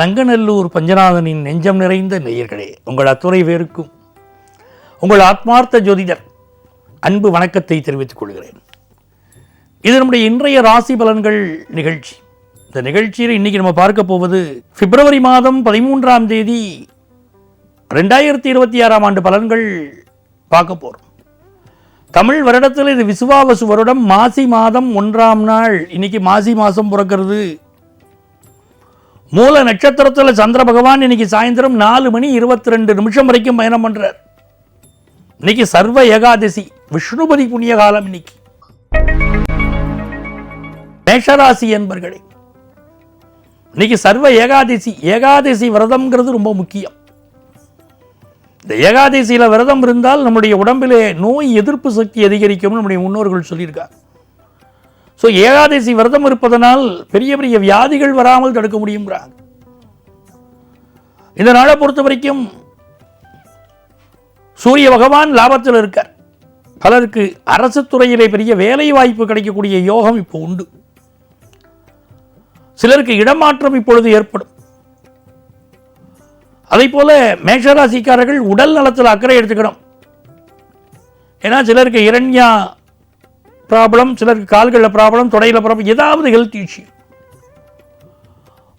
நங்கநல்லூர் பஞ்சநாதனின் நெஞ்சம் நிறைந்த நேயர்களே உங்கள் அத்துறை பேருக்கும் உங்கள் ஆத்மார்த்த ஜோதிடர் அன்பு வணக்கத்தை தெரிவித்துக் கொள்கிறேன். இது நம்முடைய இன்றைய ராசி பலன்கள் நிகழ்ச்சி. இந்த நிகழ்ச்சியில் இன்னைக்கு நம்ம பார்க்க போவது பிப்ரவரி மாதம் பதிமூன்றாம் தேதி ரெண்டாயிரத்தி இருபத்தி ஆறாம் ஆண்டு பலன்கள் பார்க்க போகிறோம் தமிழ் வருடத்தில் இது விசுவாவசு வருடம். மாசி மாதம் ஒன்றாம் நாள். இன்னைக்கு மாசி மாதம் பிறக்கிறது. மூல நட்சத்திரத்தில் சந்திர பகவான் இன்னைக்கு சாயந்தரம் நாலு மணி இருபத்தி ரெண்டு நிமிஷம் வரைக்கும் பயணம் பண்ணுறார் இன்னைக்கு சர்வ ஏகாதசி விஷ்ணுபதி புண்ணிய காலம் இன்னைக்கு. மேஷராசி என்பர்களே இன்னைக்கு சர்வ ஏகாதசி ஏகாதசி விரதம்ங்கிறது ரொம்ப முக்கியம். இந்த ஏகாதசியில விரதம் இருந்தால் நம்முடைய உடம்பிலே நோய் எதிர்ப்பு சக்தி அதிகரிக்கும் நம்முடைய முன்னோர்கள் சொல்லியிருக்காங்க. ஸோ ஏகாதசி விரதம் இருப்பதனால் பெரிய பெரிய வியாதிகள் வராமல் தடுக்க முடியுங்கிறாங்க இந்த நாளை பொறுத்த வரைக்கும் சூரிய பகவான் லாபத்தில் இருக்கார். பலருக்கு அரசு துறையிலே பெரிய வேலை வாய்ப்பு கிடைக்கக்கூடிய யோகம் இப்போ உண்டு. சிலருக்கு இடமாற்றம் இப்பொழுது ஏற்படும். அதை போல மேஷராசிக்காரர்கள் உடல் நலத்தில் அக்கறை எடுத்துக்கணும். ஏன்னா சிலருக்கு இரண்யா ப்ராப்ளம் சிலருக்கு கால்களில் ப்ராப்ளம் தொடையில் ப்ராப்ளம் ஏதாவது ஹெல்த் இஷ்யூ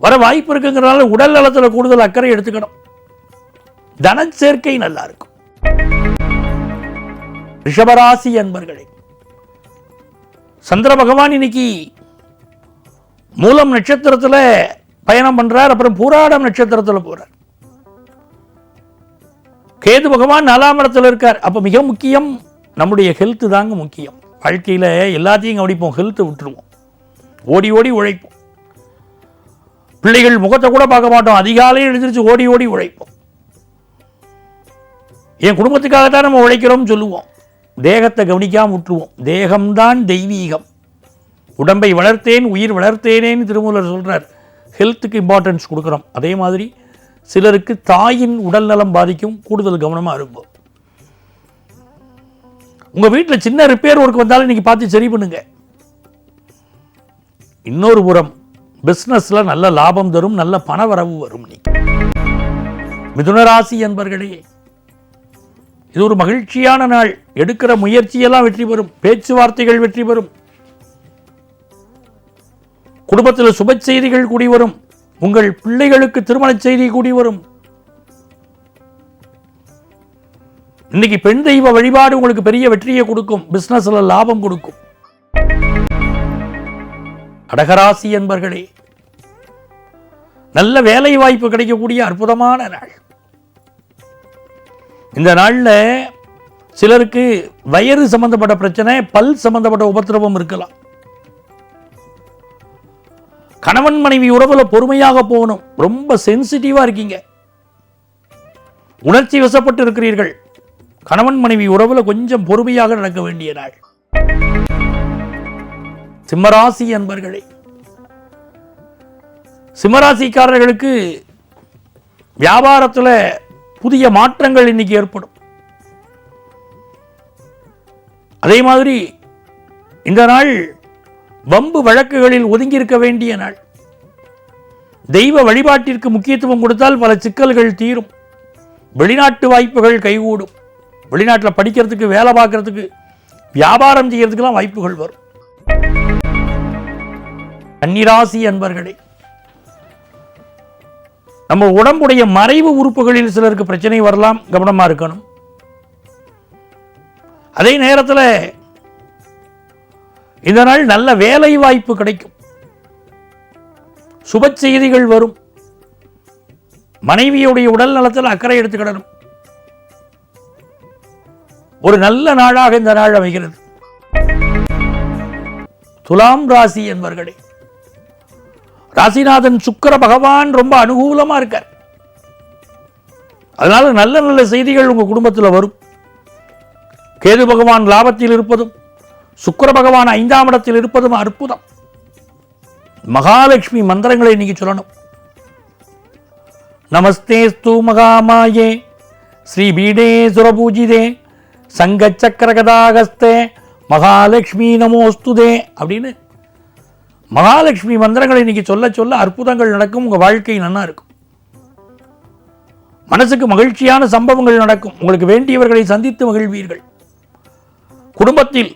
வர வாய்ப்பு இருக்குங்கிறனால உடல் நலத்தில் கூடுதல் அக்கறை எடுத்துக்கணும். தன சேர்க்கை நல்லா இருக்கும். ரிஷபராசி அன்பர்களே சந்திர பகவான் இன்னைக்கு மூலம் நட்சத்திரத்தில் பயணம் பண்றார் அப்புறம் பூராடம் நட்சத்திரத்தில் போறார். கேது பகவான் நாலாம் இடத்துல இருக்கார். அப்போ மிக முக்கியம் நம்முடைய ஹெல்த்து தாங்க முக்கியம். வாழ்க்கையில் எல்லாத்தையும் கவனிப்போம் ஹெல்த்து விட்டுருவோம். ஓடி ஓடி உழைப்போம். பிள்ளைகள் முகத்தை கூட பார்க்க மாட்டோம். அதிகாலையில் எழுந்திரிச்சு ஓடி ஓடி உழைப்போம். என் குடும்பத்துக்காகத்தான் நம்ம உழைக்கிறோம்னு சொல்லுவோம். தேகத்தை கவனிக்காமல் விட்டுருவோம். தேகம்தான் தெய்வீகம். உடம்பை வளர்த்தேன் உயிர் வளர்த்தேனேன்னு திருமூலர் சொல்கிறார் ஹெல்த்துக்கு இம்பார்ட்டன்ஸ் கொடுக்குறோம். அதே மாதிரி சிலருக்கு தாயின் உடல் நலம் பாதிக்கும் கூடுதல் கவனமாக இருக்கும் உங்கள் வீட்டில் சின்ன ரிப்பேர் ஒர்க் வந்தாலும் இன்னைக்கு பார்த்து சரி பண்ணுங்க. இன்னொரு புறம் பிஸ்னஸில் நல்ல லாபம் தரும் நல்ல பண வரவு வரும் நீ மிதுனராசி என்பர்களே இது ஒரு மகிழ்ச்சியான நாள். எடுக்கிற முயற்சியெல்லாம் வெற்றி பெறும் பேச்சுவார்த்தைகள் வெற்றி பெறும். குடும்பத்தில் சுப செய்திகள் கூடி வரும். உங்கள் பிள்ளைகளுக்கு திருமண செய்தி கூடி வரும். இன்னைக்கு பெண் தெய்வ வழிபாடு உங்களுக்கு பெரிய வெற்றியை கொடுக்கும். பிசினஸ்ல லாபம் கொடுக்கும். கடகராசி என்பர்களே நல்ல வேலை வாய்ப்பு கிடைக்கக்கூடிய அற்புதமான நாள். இந்த நாளில் சிலருக்கு வயிறு சம்பந்தப்பட்ட பிரச்சனை பல் சம்பந்தப்பட்ட உபத்திரவம் இருக்கலாம். கணவன் மனைவி உறவுல பொறுமையாக போகணும். ரொம்ப சென்சிட்டிவாக இருக்கீங்க. உணர்ச்சி வசப்பட்டு இருக்கிறீர்கள். கணவன் மனைவி உறவுல கொஞ்சம் பொறுமையாக நடக்க வேண்டிய நாள். சிம்மராசி அன்பர்களே சிம்மராசிக்காரர்களுக்கு வியாபாரத்தில் புதிய மாற்றங்கள் இன்னைக்கு ஏற்படும். அதே மாதிரி இந்த நாள் வம்பு வழக்குகளில் ஒதுங்கி இருக்க வேண்டிய நாள். தெய்வ வழிபாட்டிற்கு முக்கியத்துவம் கொடுத்தால் பல சிக்கல்கள் தீரும். வெளிநாட்டு வாய்ப்புகள் கைகூடும். வெளிநாட்டில் படிக்கிறதுக்கு வேலை பார்க்கறதுக்கு வியாபாரம் செய்யறதுக்கெல்லாம் வாய்ப்புகள் வரும். கன்னிராசி அன்பர்களே நம்ம உடம்புடைய மறைவு உறுப்புகளில் சிலருக்கு பிரச்சனை வரலாம் கவனமா இருக்கணும். அதே நேரத்தில் இதனால் நல்ல வேலை வாய்ப்பு கிடைக்கும். சுப செய்திகள் வரும். மனைவியுடைய உடல் நலத்தில் அக்கறை எடுத்துக்கிடணும். ஒரு நல்ல நாளாக இந்த நாள் அமைகிறது. துலாம் ராசி என்பர்களே ராசிநாதன் சுக்கிர பகவான் ரொம்ப அனுகூலமா இருக்கார். அதனால நல்ல நல்ல செய்திகள் உங்க குடும்பத்தில் வரும். கேது பகவான் லாபத்தில் இருப்பதும் சுக்கர பகவான் ஐந்தாம் இடத்தில் இருப்பதும் அற்புதம். மகாலட்சுமி மந்திரங்களை இன்னைக்கு சொல்லணும். நமஸ்தே ஸ்து மகாமாயே ஸ்ரீ பீடே சுரபூஜிதே சங்கச்சக்கரகதாகஸ்தே மகாலட்சுமி நமோஸ்துதே அப்படின்னு மகாலட்சுமி மந்திரங்களை இன்னைக்கு சொல்ல சொல்ல அற்புதங்கள் நடக்கும் உங்கள் வாழ்க்கை நல்லா இருக்கும். மனசுக்கு மகிழ்ச்சியான சம்பவங்கள் நடக்கும் உங்களுக்கு வேண்டியவர்களை சந்தித்து மகிழ்வீர்கள். குடும்பத்தில்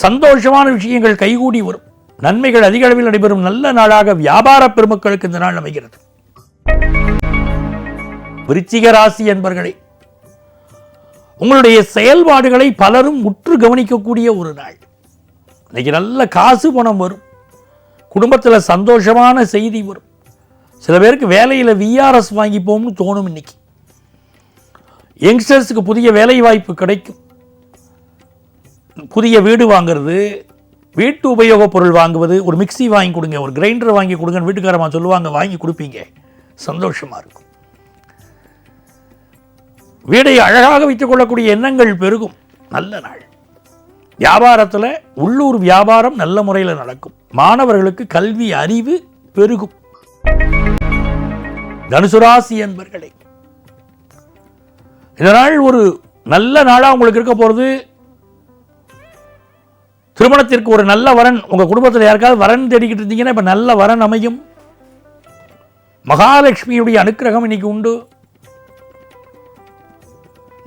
சந்தோஷமான விஷயங்கள் கைகூடி வரும். நன்மைகள் அதிக அளவில் நடைபெறும். நல்ல நாளாக வியாபார பெருமக்களுக்கு இந்த நாள் அமைகிறது. விருச்சிக ராசி என்பர்களே உங்களுடைய செயல்பாடுகளை பலரும் உற்று கவனிக்கக்கூடிய ஒரு நாள். இன்னைக்கு நல்ல காசு பணம் வரும். குடும்பத்தில் சந்தோஷமான செய்தி வரும். சில பேருக்கு வேலையில் விஆர்எஸ் வாங்கிப்போம்னு தோணும் இன்னைக்கு. யங்ஸ்டர்ஸுக்கு புதிய வேலை வாய்ப்பு கிடைக்கும். புதிய வீடு வாங்குறது வீட்டு உபயோகப் பொருள் வாங்குவது ஒரு மிக்ஸி வாங்கி கொடுங்க ஒரு கிரைண்டர் வாங்கி கொடுங்கன்னு வீட்டுக்காரமா சொல்லுவாங்க வாங்கி கொடுப்பீங்க. சந்தோஷமாக இருக்கும். வீடை அழகாக வைத்துக் கொள்ளக்கூடிய எண்ணங்கள் பெருகும். நல்ல நாள். வியாபாரத்தில் உள்ளூர் வியாபாரம் நல்ல முறையில் நடக்கும். மாணவர்களுக்கு கல்வி அறிவு பெருகும். தனுசுராசி என்பர்களை என்பர்களே ஒரு நல்ல நாளாக உங்களுக்கு இருக்க போகிறது திருமணத்திற்கு ஒரு நல்ல வரன் உங்கள் குடும்பத்தில் யாருக்காவது வரன் தேடிக்கிட்டு இருந்தீங்கன்னா இப்போ நல்ல வரன் அமையும். மகாலட்சுமியுடைய அனுக்கிரகம் இன்னைக்கு உண்டு.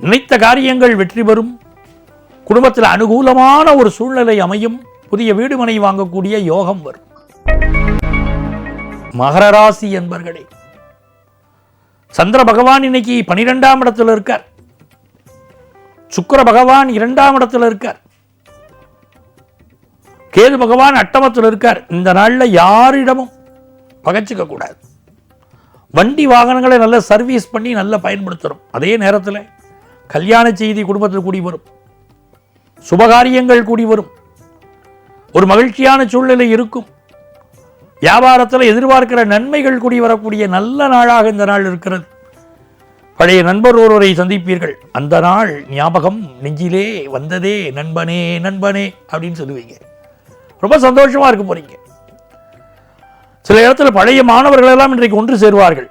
நினைத்த காரியங்கள் வெற்றி பெறும். குடும்பத்தில் அனுகூலமான ஒரு சூழ்நிலை அமையும். புதிய வீடு மனை வாங்கக்கூடிய யோகம் வரும். மகர ராசி என்பர்களே சந்திர பகவான் இன்னைக்கு பனிரெண்டாம் இடத்துல இருக்கார். சுக்கிர பகவான் இரண்டாம் இடத்துல இருக்கார். கேது பகவான் அட்டமத்தில் இருக்கார். இந்த நாளில் யாரிடமும் பகச்சிக்க கூடாது. வண்டி வாகனங்களை நல்லா சர்வீஸ் பண்ணி நல்லா பயன்படுத்துகிறோம் அதே நேரத்தில் கல்யாண செய்தி குடும்பத்தில் கூடி வரும். சுபகாரியங்கள் கூடி வரும். ஒரு மகிழ்ச்சியான சூழ்நிலை இருக்கும். வியாபாரத்தில் எதிர்பார்க்கிற நன்மைகள் கூடி வரக்கூடிய நல்ல நாளாக இந்த நாள் இருக்கிறது. பழைய நண்பர் ஒருவரை சந்திப்பீர்கள். அந்த நாள் ஞாபகம் நெஞ்சிலே வந்ததே நண்பனே நண்பனே அப்படின்னு சொல்லுவீங்க. ரொம்ப சந்தோஷமா இருக்க போறீங்க. சில இடத்துல பழைய மாணவர்கள் எல்லாம் இன்றைக்கு ஒன்று சேருவார்கள்.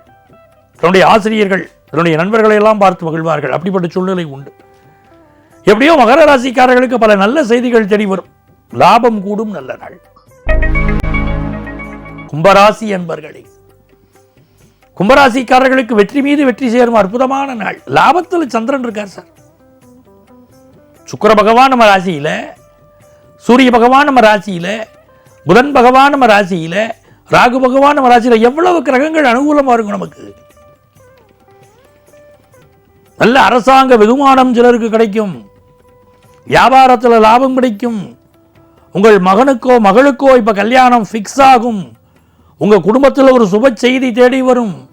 தன்னுடைய ஆசிரியர்கள் தன்னுடைய நண்பர்களை எல்லாம் பார்த்து மகிழ்வார்கள். அப்படிப்பட்ட சூழ்நிலை உண்டு. எப்படியோ மகர ராசிக்காரர்களுக்கு பல நல்ல செய்திகள் தெரிய வரும். லாபம் கூடும் நல்ல நாள். கும்பராசி என்பர்களே கும்பராசிக்காரர்களுக்கு வெற்றி மீது வெற்றி சேரும் அற்புதமான நாள். லாபத்தில் சந்திரன் இருக்கார் சார். சுக்கர பகவான் நம்ம ராசியில சூரிய பகவான் நம்ம ராசியில் புதன் பகவான் நம்ம ராசியில ராகு பகவான் நம்ம ராசியில் எவ்வளவு கிரகங்கள் அனுகூலமாக இருக்கும் நமக்கு? நல்ல அரசாங்க வெகுமானம் சிலருக்கு கிடைக்கும். வியாபாரத்தில் லாபம் கிடைக்கும். உங்கள் மகனுக்கோ மகளுக்கோ இப்போ கல்யாணம் ஃபிக்ஸ் ஆகும். உங்கள் குடும்பத்தில் ஒரு சுப செய்தி தேடி வரும்.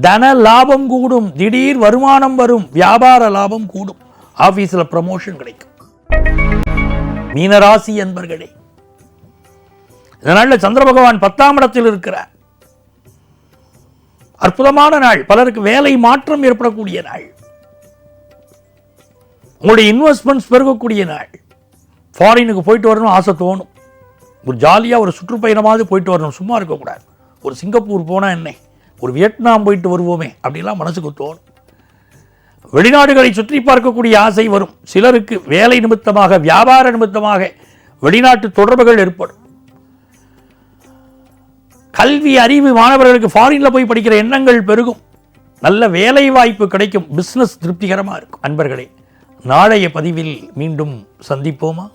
தன லாபம் கூடும். திடீர் வருமானம் வரும். வியாபார லாபம் கூடும். ஆஃபீஸில் ப்ரமோஷன் கிடைக்கும். மீனராசி என்பர்களே இதனால் சந்திர பகவான் பத்தாம் இடத்தில் இருக்கிறார். அற்புதமான நாள். பலருக்கு வேலை மாற்றம் ஏற்படக்கூடிய நாள். உங்களுடைய இன்வெஸ்ட்மெண்ட்ஸ் பெருகக்கூடிய நாள். ஃபாரினுக்கு போயிட்டு வரணும் ஆசை தோணும். ஒரு ஜாலியாக ஒரு சுற்றுப்பயணமாவது போயிட்டு வரணும். சும்மா இருக்கக்கூடாது. ஒரு சிங்கப்பூர் போனால் என்ன? ஒரு வியட்நாம் போயிட்டு வருவோமே அப்படிலாம் மனசுக்கு தோணும். வெளிநாடுகளை சுற்றி பார்க்கக்கூடிய ஆசை வரும். சிலருக்கு வேலை நிமித்தமாக வியாபார நிமித்தமாக வெளிநாட்டு தொடர்புகள் ஏற்படும். கல்வி அறிவு மாணவர்களுக்கு ஃபாரின்ல போய் படிக்கிற எண்ணங்கள் பெருகும். நல்ல வேலை வாய்ப்பு கிடைக்கும். பிஸ்னஸ் திருப்திகரமாக இருக்கும். அன்பர்களே நாளைய பதிவில் மீண்டும் சந்திப்போமா?